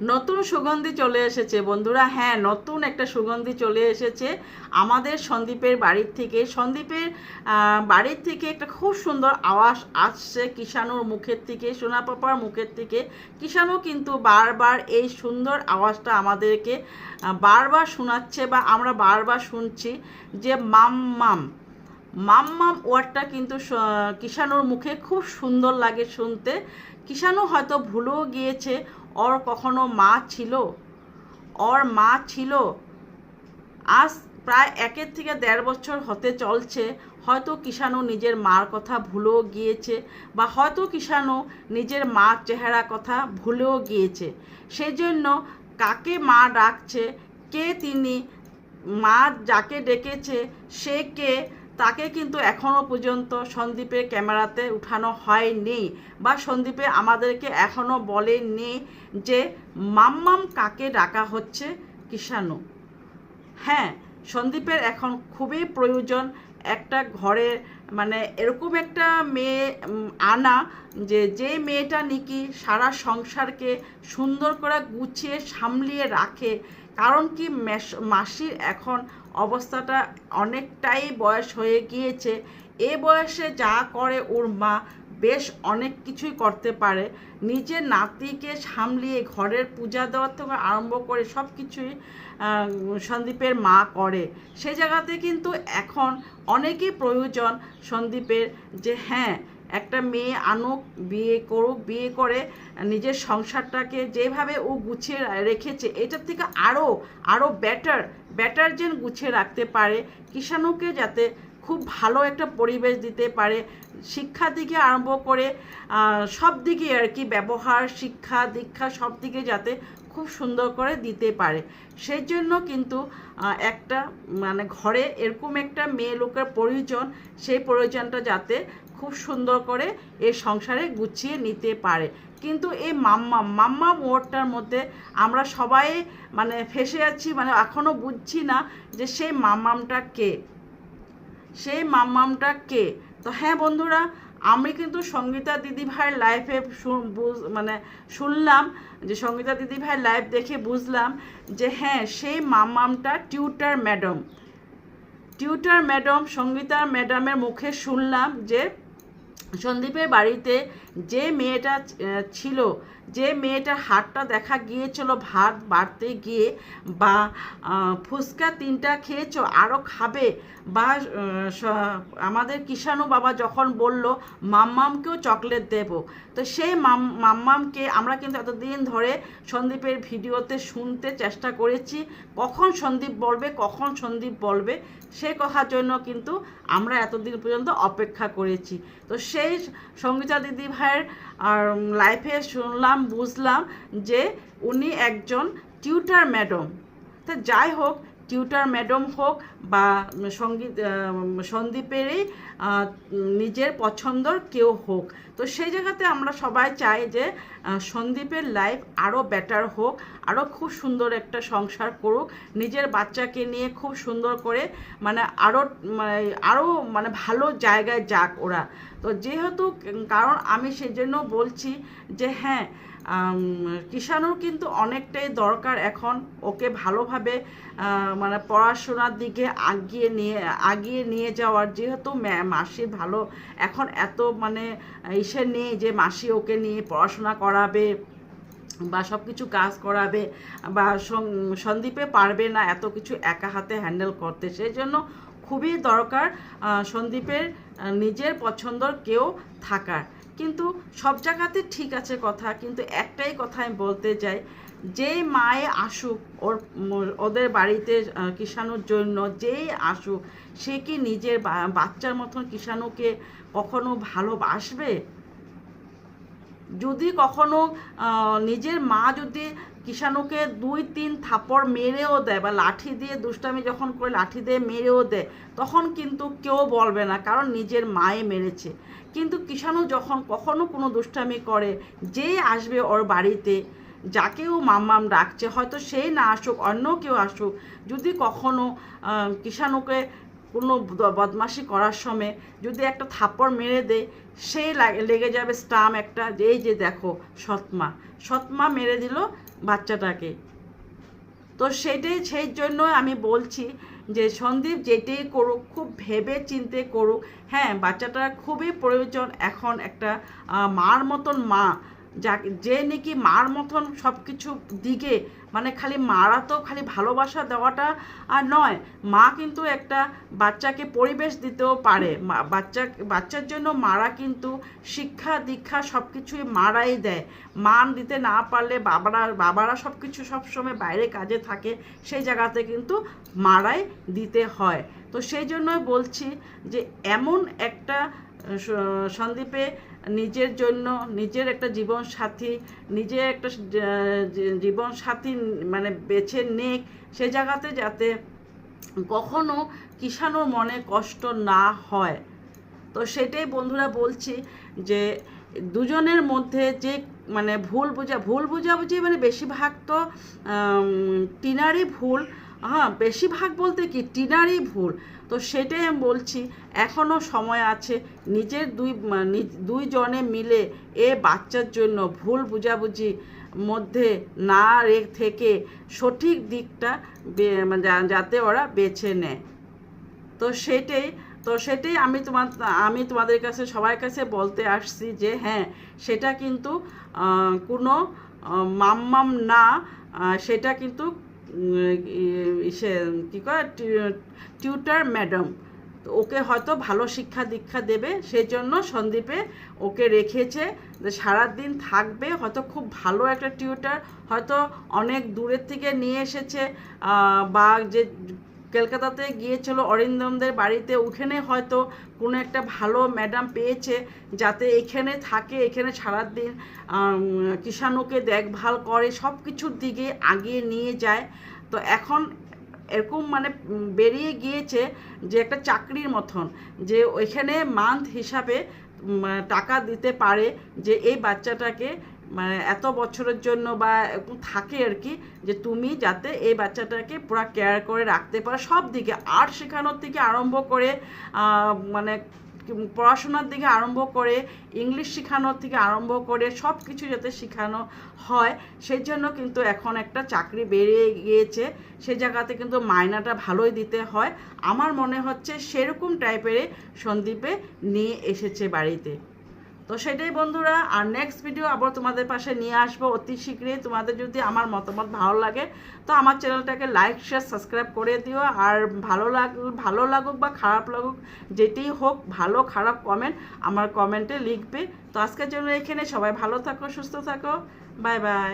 নতুন সুগন্ধি চলে এসেছে। বন্ধুরা হ্যাঁ নতুন একটা সুগন্ধি চলে এসেছে আমাদের সন্দীপের বাড়ির থেকে। সন্দীপের বাড়ির থেকে একটা খুব সুন্দর আওয়াজ আসছে কিষানুর মুখের থেকে সোনাপাপার মুখের থেকে। কিষানু কিন্তু বারবার এই সুন্দর আওয়াজটা আমাদেরকে বারবার শোনাচ্ছে বা আমরা বারবার শুনছি যে, মাম মাম। মাম্মাম ওয়ার্ডটা কিন্তু কিষানুর মুখে খুব সুন্দর লাগে শুনতে। কিষানু হয়তো ভুলেও গিয়েছে, ওর কখনো মা ছিল। ওর মা ছিল। আজ প্রায় একের থেকে দেড় বছর হতে চলছে, হয়তো কিষানু নিজের মার কথা ভুলেও গিয়েছে, বা হয়তো কিষানু নিজের মার চেহারা কথা ভুলেও গিয়েছে। সেই জন্য কাকে মা ডাকছে, কে তিনি মা যাকে ডেকেছে, সে কে তাকে কিন্তু এখনও পর্যন্ত সন্দীপের ক্যামেরাতে উঠানো হয়নি বা সন্দীপে আমাদেরকে এখনও বলেনি যে মাম্মাম কাকে ডাকা হচ্ছে কিষানু। হ্যাঁ সন্দীপের এখন খুবই প্রয়োজন একটা ঘরে মানে এরকম একটা মেয়ে আনা যে যে মেয়েটা নাকি সারা সংসারকে সুন্দর করে গুছিয়ে সামলিয়ে রাখে। কারণ কি মেস- মাসির এখন অবস্থাটা অনেকটাই বয়স হয়ে গিয়েছে। এ বয়সে যা করে ওর মা বেশ অনেক কিছুই করতে পারে। নিজের নাতিকে সামলিয়ে ঘরের পূজা দেওয়ার থেকে আরম্ভ করে সব কিছুই সন্দীপের মা করে। সেই জায়গাতে কিন্তু এখন অনেকই প্রয়োজন সন্দীপের যে হ্যাঁ একটা মেয়ে আনুক, বিয়ে করুক, বিয়ে করে নিজের সংসারটাকে যেভাবে ও গুছিয়ে রেখেছে, এটার থেকে আরও আরও বেটার বেটার যেন গুছিয়ে রাখতে পারে। কিষাণুকে যাতে খুব ভালো একটা পরিবেশ দিতে পারে। শিক্ষা দিকে আরম্ভ করে সব দিকে আর কি ব্যবহার, শিক্ষা, দীক্ষা সব দিকে যাতে খুব সুন্দর করে দিতে পারে। সেই জন্য কিন্তু একটা মানে ঘরে এরকম একটা মেয়ে লোকের প্রয়োজন, সেই প্রয়োজনটা যাতে খুব সুন্দর করে এই সংসারে গুছিয়ে নিতে পারে। কিন্তু এই মাম্মা মাম্মা মোড়টার মধ্যে আমরা সবাই মানে ফেসে যাচ্ছি মানে এখনও বুঝছি না যে সেই মাম্মামটা কে। সেই মাম্মামটা কে? তো হ্যাঁ বন্ধুরা, আমি কিন্তু সঙ্গীতা দিদি ভাইয়ের লাইফে মানে শুনলাম যে সঙ্গীতা দিদি ভাইয়ের লাইভ দেখে বুঝলাম যে হ্যাঁ সেই মাম্মামটা tutor madam tutor madam Sangeeta ম্যাডামের মুখে শুনলাম যে সন্দীপের বাড়িতে যে মেয়েটা ছিল যে মেয়েটার হাতটা দেখা গিয়েছিল, ভাত বাড়তে গিয়ে বা ফুচকা তিনটা খেয়েছো আরও খাবে বা আমাদের কিষাণু বাবা যখন বলল, মাম্মামকেও চকলেট দেব। তো সেই মাম, মাম্মামকে আমরা কিন্তু এতদিন ধরে সন্দীপের ভিডিওতে শুনতে চেষ্টা করেছি, কখন সন্দীপ বলবে, কখন সন্দীপ বলবে, সে কথার জন্য কিন্তু আমরা এতদিন পর্যন্ত অপেক্ষা করেছি। তো সেই সঙ্গীতা দিদি ভাইয়ের লাইফে শুনলাম বুঝলাম যে উনি একজন টিউটার ম্যাডাম। তা যাই হোক, টিউটার ম্যাডাম হোক বা সংগীত সন্দীপেরই নিজের পছন্দর কেউ হোক। তো সেই জায়গাতে আমরা সবাই চাই যে সন্দীপের লাইফ আরও বেটার হোক আরও খুব সুন্দর একটা সংসার করুক, নিজের বাচ্চাকে নিয়ে খুব সুন্দর করে মানে আরও মানে আরও মানে ভালো জায়গায় যাক ওরা। তো যেহেতু, কারণ আমি সেজন্য বলছি যে হ্যাঁ কিষাণুর কিন্তু অনেকটাই দরকার এখন। ওকে ভালোভাবে মানে পড়াশোনার দিকে আগিয়ে নিয়ে আগিয়ে নিয়ে যাওয়ার যেহেতু মাসি ভালো, এখন এত মানে ইসে নেই যে মাসি ওকে নিয়ে পড়াশোনা করাবে বা সব কিছু কাজ করাবে বা সন্দীপে পারবে না এত কিছু একা হাতে হ্যান্ডেল করতে। সেই জন্য খুবই দরকার সন্দীপের নিজের পছন্দর কেউ থাকার। কিন্তু সব জায়গাতে ঠিক আছে কথা, কিন্তু একটাই কথা আমি বলতে চাই, যে মায়ে আসুক, ওর ওদের বাড়িতে কিষাণুর জন্য যেই আসুক, সে কি নিজের বাচ্চার মতন কিষাণুকে কখনো ভালোবাসবে? যদি কখনো নিজের মা যদি কিষাণুকে দুই তিন থাপড় মেরেও দেয় বা লাঠি দিয়ে দুষ্টামি যখন করে লাঠি দিয়ে মেরেও দেয়, তখন কিন্তু কেউ বলবে না, কারণ নিজের মায়ে মেরেছে। কিন্তু কিষাণু যখন কখনো কোনো দুষ্টামি করে, যে আসবে ওর বাড়িতে, যাকেও মাম্মাম ডাকছে, হয়তো সেই না আসুক, অন্য কেউ আসুক, যদি কখনো কিষাণুকে কোনো বদমাশি করার সময় যদি একটা থাপ্পড় মেরে দেয় সেই লেগে যাবে স্টাম একটা, এই যে দেখো সৎমা। সৎমা মেরে দিল বাচ্চাটাকে। তো সেটাই, সেই জন্য আমি বলছি যে সন্দীপ যেটাই করুক, খুব ভেবে চিনতে করুক। হ্যাঁ বাচ্চাটা খুবই প্রয়োজন। এখন একটা মার মতন মা যা যে নাকি মার মতন সব কিছু দিকে মানে খালি মারা তো খালি ভালোবাসা দেওয়াটা আর নয়, মা কিন্তু একটা বাচ্চাকে পরিবেশ দিতেও পারে। বাচ্চা, বাচ্চার জন্য মারা কিন্তু শিক্ষা দীক্ষা সব কিছুই মারাই দেয়। মান দিতে না পারলে বাবারা বাবারা সব কিছু সবসময় বাইরে কাজে থাকে, সেই জায়গাতে কিন্তু মারাই দিতে হয়। তো সেই জন্যই বলছি যে, এমন একটা সন্দীপে নিজের জন্য, নিজের একটা জীবন সাথী নিজের একটা জীবন সাথী মানে বেছে নেক সে জায়গাতে যাতে কখনো কিষানোর মনে কষ্ট না হয়। তো সেটাই বন্ধুরা বলছি যে দুজনের মধ্যে যে মানে ভুল বোঝা, ভুল বোঝাবুঝি মানে বেশিরভাগ তো টিনারই ভুল। হ্যাঁ বেশিরভাগ বলতে কি, টিনারই ভুল। তো সেটাই আমি বলছি এখনও সময় আছে, নিজের দুই নিজ- দুইজনে মিলে এ বাচ্চার জন্য ভুল বুঝাবুঝি মধ্যে না রে, থেকে সঠিক দিকটা যাতে ওরা বেছে নেয়। তো সেটাই তো সেটাই আমি তোমার, আমি তোমাদের কাছে, সবার কাছে বলতে আসছি যে হ্যাঁ সেটা কিন্তু কোনো মাম্মাম না সেটা কিন্তু সে কী কয় টিউটার ম্যাডাম। তো ওকে হয়তো ভালো শিক্ষা দীক্ষা দেবে সেই জন্য সন্দীপে ওকে রেখেছে সারাদিন থাকবে, হয়তো খুব ভালো একটা টিউটার, হয়তো অনেক দূরের থেকে নিয়ে এসেছে বা যে কলকাতাতে গিয়েছিল অরিন্দমদের বাড়িতে। ওখানে হয়তো কোনো একটা ভালো ম্যাডাম পেয়েছে, যাতে এখানে থাকে, এখানে সারাদিন কিষাণুকে দেখভাল করে সব কিছুর দিকে আগিয়ে নিয়ে যায়। তো এখন এরকম মানে বেরিয়ে গিয়েছে যে একটা চাকরির মতন, যে ওইখানে মান্থ হিসাবে টাকা দিতে পারে যে এই বাচ্চাটাকে মানে এত বছরের জন্য বা থাকে আর কি, যে তুমি যাতে এই বাচ্চাটাকে পুরো কেয়ার করে রাখতে পারো। সব দিকে আর্ট শেখানোর থেকে আরম্ভ করে মানে পড়াশোনার দিকে আরম্ভ করে ইংলিশ শেখানোর থেকে আরম্ভ করে, সব কিছু যাতে শেখানো হয়, সেই জন্য কিন্তু এখন একটা চাকরি বেড়ে গিয়েছে। সেই জায়গাতে কিন্তু মায়নাটা ভালোই দিতে হয়। আমার মনে হচ্ছে সেরকম টাইপের সন্দীপে নিয়ে এসেছে বাড়িতে। তো সেটাই বন্ধুরা, আর নেক্সট ভিডিও আবার তোমাদের পাশে নিয়ে আসব অতি শীঘ্রই। তোমাদের যদি আমার মতামত ভালো লাগে, তো আমার চ্যানেলটাকে লাইক শেয়ার সাবস্ক্রাইব করে দিও। আর ভালো লাগ, ভালো লাগুক বা খারাপ লাগুক যেটি হোক, ভালো, খারাপ কমেন্ট আমার কমেন্টে লিখবে। তো আজকের জন্য এখানে সবাই ভালো থাকো, সুস্থ থাকো। Bye bye